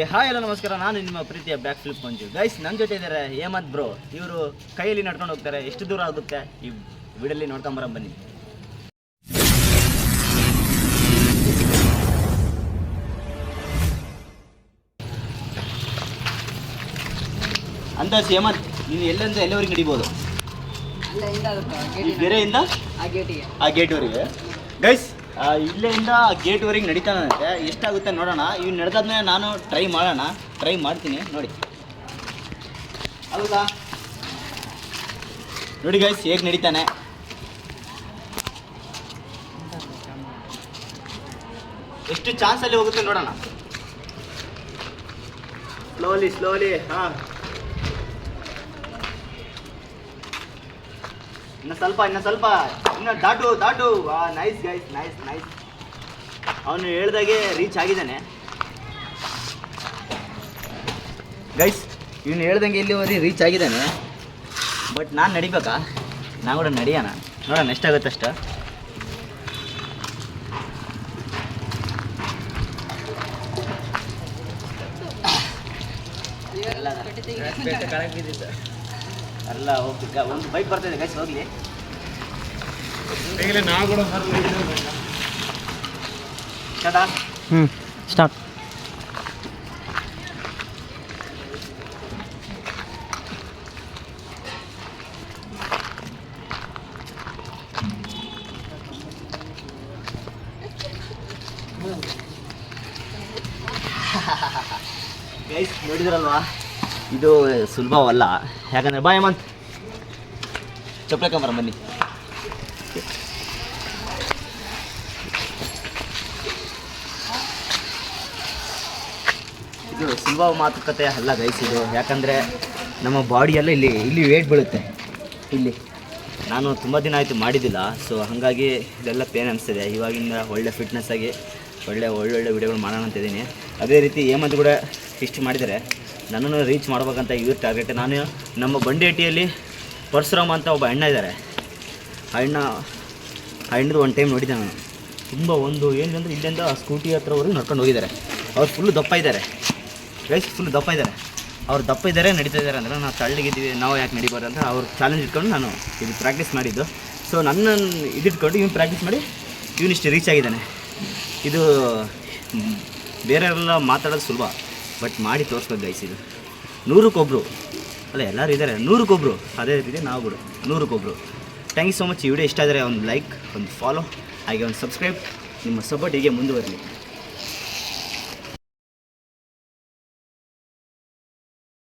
ಏ ಹಾಯ್ ಎಲ್ಲ ನಮಸ್ಕಾರ. ನಾನು ನಿಮ್ಮ ಪ್ರೀತಿಯ ಬ್ಯಾಕ್ ಫ್ಲಿಪ್ ಮಂಜು. ಗೈಸ್ ನನ್ನ ಜೊತೆ ಇದ್ದಾರೆ ಹೇಮಂತ್ ಬ್ರೋ ಇವರು ಕೈಯಲ್ಲಿ ನಡ್ಕೊಂಡು ಹೋಗ್ತಾರೆ. ಎಷ್ಟು ದೂರ ಆಗುತ್ತೆ? ಈ ವಿಡಲ್ಲಿ ನೋಡ್ಕೊಂಬರ ಬನ್ನಿ. ಅಂದಾಜ್ ಹೇಮಂತ್ ನೀನು ಎಲ್ಲಂದ ಎಲ್ಲವರಿಗೆ ನಡಿಬೋದು? ಬೇರೆಯಿಂದ ಈ ಗೆರೆಯಿಂದ ಆ ಗೇಟ್ವರೆಗೆ ಗೈಸ್ ಇಲ್ಲಿಂದ ಗೇಟ್ವರೆಗೆ ನಡೀತಾನಂತೆ ಎಷ್ಟಾಗುತ್ತೆ ನೋಡೋಣ. ಇವ್ ನಡೆದಾದ್ಮೇಲೆ ನಾನು ಟ್ರೈ ಮಾಡೋಣ. ಟ್ರೈ ಮಾಡ್ತೀನಿ. ನೋಡಿ. ಹೌದಾ? ನೋಡಿ ಗೈಸ್ ಹೇಗೆ ನಡೀತಾನೆ. ಎಷ್ಟು ಚಾನ್ಸಲ್ಲಿ ಹೋಗುತ್ತೆ ನೋಡೋಣ. ಸ್ಲೋಲಿ ಸ್ಲೋಲಿ ಹಾಂ. ಇನ್ನು ಸ್ವಲ್ಪ ಇನ್ನು ಸ್ವಲ್ಪ. ಇನ್ನು ದಾಟು ದಾಟು ನೈಸ್ ಗೈಸ್ ನೈಸ್ ನೈಸ್ ಅವನು ಹೇಳ್ದಾಗೆ ರೀಚ್ ಆಗಿದ್ದಾನೆ. ಗೈಸ್ ಇವನು ಹೇಳ್ದಂಗೆ ಇಲ್ಲಿವರೆಗೆ ರೀಚ್ ಆಗಿದ್ದಾನೆ. ಬಟ್ ನಾನು ನಡಿಬೇಕಾ? ನಾನು ಕೂಡ ನಡಿಯೋಣ ನೋಡೋಣ ಎಷ್ಟಾಗುತ್ತೆ ಅಷ್ಟ. ಅಲ್ಲ ಹೋಗ್ತಿದ್ದ ಒಂದು ಬೈಕ್ ಬರ್ತಿದೆ ಗೈಸ್ ಹೋಗ್ಲಿ. ಸ್ಟಾರ್ಟಾ ಹ್ಞೂ ಸ್ಟಾರ್ಟ್ ಗೈಸ್ ನೋಡಿದ್ರಲ್ವಾ? ಇದು ಸುಲಭವಲ್ಲ. ಯಾಕಂದರೆ ಬಾಯ್ ಮಂತ್ ಚಪ್ಪಲೆ ಕಂಬರ ಬನ್ನಿ. ಇದು ಸುಲಭ ಮಾತುಕತೆ ಅಲ್ಲ ಗೈಸ್ ಇದು. ಯಾಕಂದರೆ ನಮ್ಮ ಬಾಡಿಯೆಲ್ಲ ಇಲ್ಲಿ ಇಲ್ಲಿ ವೇಟ್ ಬೀಳುತ್ತೆ. ಇಲ್ಲಿ. ನಾನು ತುಂಬ ದಿನ ಆಯಿತು ಮಾಡಿದ್ದಿಲ್ಲ ಸೊ ಹಾಗಾಗಿ ಇದೆಲ್ಲ ಪೇನ್ ಅನಿಸ್ತಿದೆ. ಇವಾಗಿಂದ ಒಳ್ಳೆ ಫಿಟ್ನೆಸ್ ಆಗಿ, ಒಳ್ಳೆ ಒಳ್ಳೊಳ್ಳೆ ವಿಡಿಯೋಗಳು ಮಾಡೋಣ ಅಂತ ಇದ್ದೀನಿ. ಅದೇ ರೀತಿ ಹೇಮಂತ್ ಕೂಡ ಇಷ್ಟು ಮಾಡಿದರೆ ನನ್ನನ್ನು ರೀಚ್ ಮಾಡ್ಬೇಕಂತ ಇವ್ರ ಟಾರ್ಗೆಟ್ ನಾನು ನಮ್ಮ ಬಂಡೇಟಿಯಲ್ಲಿ ಪರಶುರಾಮ್ ಅಂತ ಒಬ್ಬ ಅಣ್ಣ ಇದ್ದಾರೆ ಆ ಅಣ್ಣ, ಆ ಅಣ್ಣದು ಒಂದು ಟೈಮ್ ನೋಡಿದ್ದೆ ನಾನು. ತುಂಬ ಒಂದು ಏನಂದ್ರೆ ಇಲ್ಲಿಂದ ಸ್ಕೂಟಿ ಹತ್ರವರೆಗೂ ನಡ್ಕೊಂಡು ಹೋಗಿದ್ದಾರೆ. ಅವ್ರು ಫುಲ್ಲು ದಪ್ಪ ಇದ್ದಾರೆ. ಗೈಸ್ ಫುಲ್ ದಪ್ಪ ಇದ್ದಾರೆ. ಅವ್ರು ದಪ್ಪ ಇದ್ದಾರೆ, ನಡೀತಾ ಇದ್ದಾರೆ ಅಂದರೆ ನಾವು ತಳ್ಳಿಗಿದ್ದೀವಿ ನಾವು ಯಾಕೆ ನಡಿಬಾರ್ದು ಅಂತ ಅವ್ರು ಚಾಲೆಂಜ್ ಇಟ್ಕೊಂಡು ನಾನು ಇದು ಪ್ರಾಕ್ಟೀಸ್ ಮಾಡಿದ್ದು. ಸೊ ನನ್ನ ಇದಿಟ್ಕೊಂಡು ಇವ್ನು ಪ್ರಾಕ್ಟೀಸ್ ಮಾಡಿ ಇವನಿಷ್ಟು ರೀಚ್ ಆಗಿದ್ದಾನೆ. ಇದು, ಬೇರೆಯವರೆಲ್ಲ ಮಾತಾಡೋದು ಸುಲಭ. ಬಟ್ ಮಾಡಿ ತೋರಿಸ್ಬೇಕು ಗೈಸ್ ಇದು. ನೂರಕ್ಕೊಬ್ರು ಅಲ್ಲ, ಎಲ್ಲರೂ ಇದ್ದಾರೆ. ನೂರಕ್ಕೊಬ್ರು ಅದೇ ರೀತಿ ನಾವು ಕೂಡ. ನೂರಕ್ಕೊಬ್ರು ಥ್ಯಾಂಕ್ ಯು ಸೊ ಮಚ್ ಈ ವಿಡಿಯೋ ಇಷ್ಟ ಆದರೆ ಒಂದು ಲೈಕ್ ಒಂದು ಫಾಲೋ ಹಾಗೆ ಒಂದು ಸಬ್ಸ್ಕ್ರೈಬ್ ನಿಮ್ಮ ಸಪೋರ್ಟ್ ಹೀಗೆ ಮುಂದುವರಲಿ.